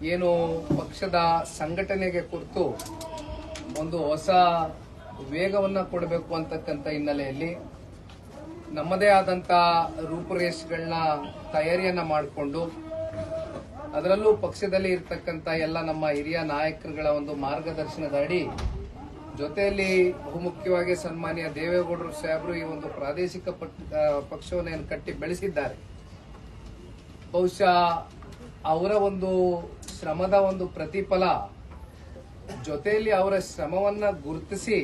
ಏನು ಪಕ್ಷದ ಸಂಘಟನೆಗೆ ಕುರಿತು ಒಂದು ಹೊಸ ವೇಗವನ್ನು ಕೊಡಬೇಕು ಅಂತಕ್ಕಂಥ ಹಿನ್ನೆಲೆಯಲ್ಲಿ ನಮ್ಮದೇ ಆದಂಥ ರೂಪುರೇಷ್ಗಳನ್ನ ತಯಾರಿಯನ್ನು ಮಾಡಿಕೊಂಡು ಅದರಲ್ಲೂ ಪಕ್ಷದಲ್ಲಿ ಇರತಕ್ಕಂಥ ಎಲ್ಲ ನಮ್ಮ ಹಿರಿಯ ನಾಯಕರುಗಳ ಒಂದು ಮಾರ್ಗದರ್ಶನದ ಅಡಿ ಜೊತೆಯಲ್ಲಿ ಬಹುಮುಖ್ಯವಾಗಿ ಸನ್ಮಾನ್ಯ ದೇವೇಗೌಡರು ಸಾಹೇಬರು ಈ ಒಂದು ಪ್ರಾದೇಶಿಕ ಪಕ್- ಪಕ್ಷವನ್ನು ಕಟ್ಟಿ ಬೆಳೆಸಿದ್ದಾರೆ. ಬಹುಶಃ ಅವರ ಒಂದು ಶ್ರಮದ ಒಂದು ಪ್ರತಿಫಲ ಜೊತೆಯಲ್ಲಿ ಅವರ ಶ್ರಮವನ್ನ ಗುರುತಿಸಿ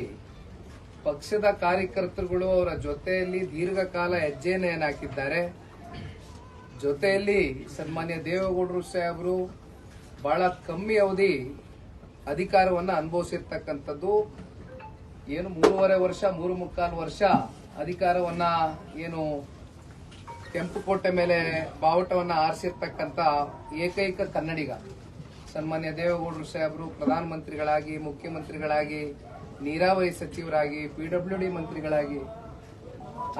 ಪಕ್ಷದ ಕಾರ್ಯಕರ್ತರುಗಳು ಅವರ ಜೊತೆಯಲ್ಲಿ ದೀರ್ಘಕಾಲ ಹೆಜ್ಜೆಯನ್ನು ಹಾಕಿದ್ದಾರೆ. ಜೊತೆಯಲ್ಲಿ ಸನ್ಮಾನ್ಯ ದೇವೇಗೌಡರು ಸಾಹೇಬರು ಬಹಳ ಕಮ್ಮಿ ಅವಧಿ ಅಧಿಕಾರವನ್ನು ಅನುಭವಿಸಿರ್ತಕ್ಕಂಥದ್ದು. ಏನು ಮೂರುವರೆ ವರ್ಷ, ಮೂರು ಮುಕ್ಕಾಲು ವರ್ಷ ಅಧಿಕಾರವನ್ನ ಏನು ಕೆಂಪುಕೋಟೆ ಮೇಲೆ ಬಾವುಟವನ್ನ ಆರಿಸಿರ್ತಕ್ಕಂಥ ಏಕೈಕ ಕನ್ನಡಿಗ, ಸನ್ಮಾನ್ಯ ದೇವೇಗೌಡರು ಸಾಹೇಬರು ಪ್ರಧಾನಮಂತ್ರಿಗಳಾಗಿ ಮುಖ್ಯಮಂತ್ರಿಗಳಾಗಿ, ನೀರಾವರಿ ಸಚಿವರಾಗಿ ಪಿಡಬ್ಲ್ಯೂ ಡಿ ಮಂತ್ರಿಗಳಾಗಿ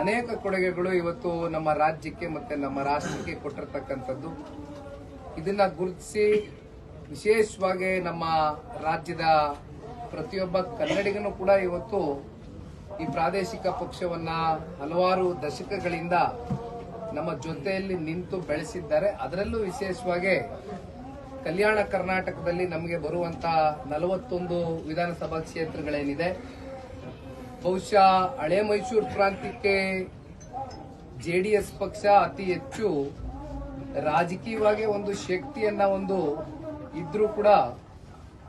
ಅನೇಕ ಕೊಡುಗೆಗಳು ಇವತ್ತು ನಮ್ಮ ರಾಜ್ಯಕ್ಕೆ ಮತ್ತೆ ನಮ್ಮ ರಾಷ್ಟ್ರಕ್ಕೆ ಕೊಟ್ಟಿರ್ತಕ್ಕಂಥದ್ದು. ಇದನ್ನ ಗುರುತಿಸಿ ವಿಶೇಷವಾಗಿ ನಮ್ಮ ರಾಜ್ಯದ ಪ್ರತಿಯೊಬ್ಬ ಕನ್ನಡಿಗನು ಕೂಡ ಇವತ್ತು ಈ ಪ್ರಾದೇಶಿಕ ಪಕ್ಷವನ್ನ ಹಲವಾರು ದಶಕಗಳಿಂದ ನಮ್ಮ ಜೊತೆಯಲ್ಲಿ ನಿಂತು ಬೆಳೆಸಿದ್ದಾರೆ. ಅದರಲ್ಲೂ ವಿಶೇಷವಾಗಿ ಕಲ್ಯಾಣ ಕರ್ನಾಟಕದಲ್ಲಿ ನಮಗೆ ಬರುವಂತ ನಲವತ್ತೊಂದು ವಿಧಾನಸಭಾ ಕ್ಷೇತ್ರಗಳೇನಿದೆ. ಬಹುಶಃ ಹಳೆ ಮೈಸೂರು ಪ್ರಾಂತ್ಯಕ್ಕೆ ಜೆಡಿಎಸ್ ಪಕ್ಷ ಅತಿ ಹೆಚ್ಚು ರಾಜಕೀಯವಾಗಿ ಒಂದು ಶಕ್ತಿಯನ್ನ ಒಂದು ಇದ್ರೂ ಕೂಡ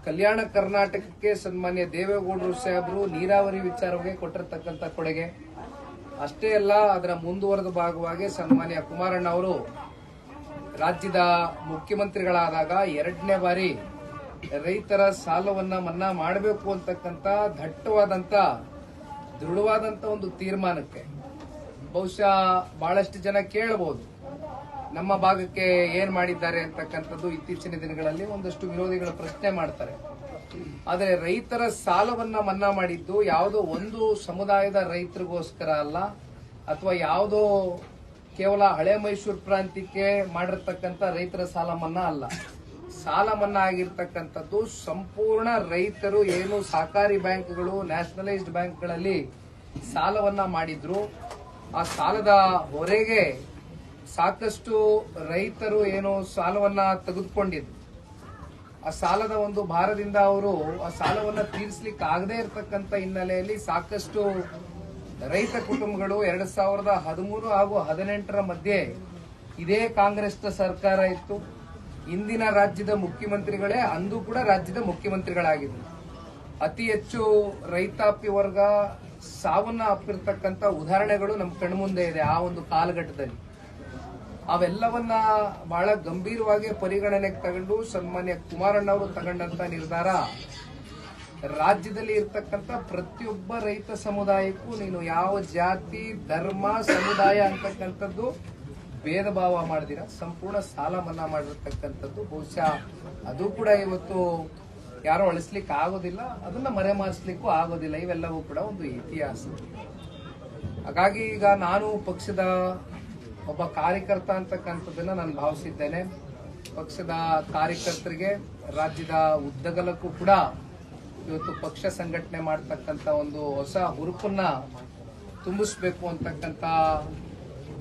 ಕಲ್ಯಾಣ ಕರ್ನಾಟಕಕ್ಕೆ ಸನ್ಮಾನ್ಯ ದೇವೇಗೌಡರು ಸಾಹೇಬರು ನೀರಾವರಿ ವಿಚಾರವಾಗಿ ಕೊಟ್ಟಿರತಕ್ಕಂಥ ಕೊಡುಗೆ. ಅಷ್ಟೇ ಅಲ್ಲ, ಅದರ ಮುಂದುವರೆದ ಭಾಗವಾಗಿ ಸನ್ಮಾನ್ಯ ಕುಮಾರಣ್ಣ ಅವರು ರಾಜ್ಯದ ಮುಖ್ಯಮಂತ್ರಿಗಳಾದಾಗ ಎರಡನೇ ಬಾರಿ ರೈತರ ಸಾಲವನ್ನ ಮನ್ನಾ ಮಾಡಬೇಕು ಅಂತಕ್ಕಂಥ ದಟ್ಟವಾದಂತ ದೃಢವಾದಂತ ಒಂದು ತೀರ್ಮಾನಕ್ಕೆ. ಬಹುಶಃ ಬಹಳಷ್ಟು ಜನ ಕೇಳಬಹುದು ನಮ್ಮ ಭಾಗಕ್ಕೆ ಏನ್ ಮಾಡಿದ್ದಾರೆ ಅಂತಕ್ಕಂಥದ್ದು ಇತ್ತೀಚಿನ ದಿನಗಳಲ್ಲಿ ಒಂದಷ್ಟು ವಿರೋಧಿಗಳು ಪ್ರಶ್ನೆ ಮಾಡ್ತಾರೆ. ಆದರೆ ರೈತರ ಸಾಲವನ್ನ ಮನ್ನಾ ಮಾಡಿದ್ದು ಯಾವುದೋ ಒಂದು ಸಮುದಾಯದ ರೈತರಿಗೋಸ್ಕರ ಅಲ್ಲ, ಅಥವಾ ಯಾವುದೋ ಕೇವಲ ಹಳೆ ಮೈಸೂರು ಪ್ರಾಂತ್ಯಕ್ಕೆ ಮಾಡಿರ್ತಕ್ಕಂಥ ರೈತರ ಸಾಲ ಮನ್ನಾ ಅಲ್ಲ. ಸಾಲ ಮನ್ನಾ ಆಗಿರ್ತಕ್ಕಂಥದ್ದು ಸಂಪೂರ್ಣ ರೈತರು ಏನು ಸಹಕಾರಿ ಬ್ಯಾಂಕ್ಗಳು, ನ್ಯಾಷನಲೈಸ್ಡ್ ಬ್ಯಾಂಕ್ಗಳಲ್ಲಿ ಸಾಲವನ್ನ ಮಾಡಿದ್ರು. ಆ ಸಾಲದ ಹೊರೆಗೆ ಸಾಕಷ್ಟು ರೈತರು ಏನು ಸಾಲವನ್ನ ತೆಗೆದುಕೊಂಡಿದ್ರು. ಆ ಸಾಲದ ಒಂದು ಭಾರದಿಂದ ಅವರು ಆ ಸಾಲವನ್ನು ತೀರಿಸಲಿಕ್ಕೆ ಆಗದೆ ಇರತಕ್ಕಂತ ಹಿನ್ನೆಲೆಯಲ್ಲಿ ಸಾಕಷ್ಟು ರೈತ ಕುಟುಂಬಗಳು ಎರಡ್ ಸಾವಿರದ ಹದಿಮೂರು ಹಾಗೂ ಹದಿನೆಂಟರ ಮಧ್ಯೆ ಇದೇ ಕಾಂಗ್ರೆಸ್ ಸರ್ಕಾರ ಇತ್ತು. ಇಂದಿನ ರಾಜ್ಯದ ಮುಖ್ಯಮಂತ್ರಿಗಳೇ, ಅಂದು ಕೂಡ ರಾಜ್ಯದ ಮುಖ್ಯಮಂತ್ರಿಗಳಾಗಿದ್ದರು. ಅತಿ ಹೆಚ್ಚು ರೈತಾಪಿ ವರ್ಗ ಸಾವನ್ನ ಅಪ್ಪಿರ್ತಕ್ಕಂಥ ಉದಾಹರಣೆಗಳು ನಮ್ಮ ಕಣ್ಮುಂದೆ ಇದೆ ಆ ಒಂದು ಕಾಲಘಟ್ಟದಲ್ಲಿ. ಅವೆಲ್ಲವನ್ನ ಬಹಳ ಗಂಭೀರವಾಗಿ ಪರಿಗಣನೆಗೆ ತಗೊಂಡು ಸನ್ಮಾನ್ಯ ಕುಮಾರಣ್ಣ ಅವರು ತಗೊಂಡಂತ ನಿರ್ಧಾರ. ರಾಜ್ಯದಲ್ಲಿ ಇರ್ತಕ್ಕಂಥ ಪ್ರತಿಯೊಬ್ಬ ರೈತ ಸಮುದಾಯಕ್ಕೂ ನೀನು ಯಾವ ಜಾತಿ, ಧರ್ಮ, ಸಮುದಾಯ ಅಂತಕ್ಕಂಥದ್ದು ಭೇದ ಭಾವ ಮಾಡಿದಿರ. ಸಂಪೂರ್ಣ ಸಾಲ ಮನ್ನಾ ಮಾಡಿರ್ತಕ್ಕಂಥದ್ದು. ಬಹುಶಃ ಅದು ಕೂಡ ಇವತ್ತು ಯಾರು ಅಳಿಸ್ಲಿಕ್ಕೆ ಆಗೋದಿಲ್ಲ, ಅದನ್ನ ಮರೆಮಾರಿಸ್ಲಿಕ್ಕೂ ಆಗೋದಿಲ್ಲ. ಇವೆಲ್ಲವೂ ಕೂಡ ಒಂದು ಇತಿಹಾಸ. ಹಾಗಾಗಿ ಈಗ ನಾನು ಪಕ್ಷದ ಒಬ್ಬ ಕಾರ್ಯಕರ್ತ ಅಂತಕ್ಕಂಥದ್ದನ್ನ ನಾನು ಭಾವಿಸಿದ್ದೇನೆ. ಪಕ್ಷದ ಕಾರ್ಯಕರ್ತರಿಗೆ, ರಾಜ್ಯದ ಉದ್ದಗಲಕ್ಕೂ ಕೂಡ ಇವತ್ತು ಪಕ್ಷ ಸಂಘಟನೆ ಮಾಡ್ತಕ್ಕಂಥ ಒಂದು ಹೊಸ ಹುರುಪನ್ನ ತುಂಬಿಸ್ಬೇಕು ಅಂತಕ್ಕಂಥ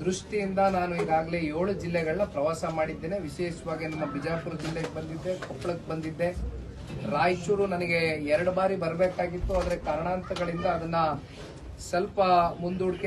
ದೃಷ್ಟಿಯಿಂದ ನಾನು ಈಗಾಗಲೇ ಏಳು ಜಿಲ್ಲೆಗಳನ್ನ ಪ್ರವಾಸ ಮಾಡಿದ್ದೇನೆ. ವಿಶೇಷವಾಗಿ ನನ್ನ ಬಿಜಾಪುರ ಜಿಲ್ಲೆಗೆ ಬಂದಿದ್ದೆ, ಕೊಪ್ಪಳಕ್ಕೆ ಬಂದಿದ್ದೆ. ರಾಯಚೂರು ನನಗೆ ಎರಡು ಬಾರಿ ಬರಬೇಕಾಗಿತ್ತು. ಆದರೆ ಕಾರಣಾಂತರಗಳಿಂದ ಅದನ್ನ ಸ್ವಲ್ಪ ಮುಂದೂಡಿಕೆ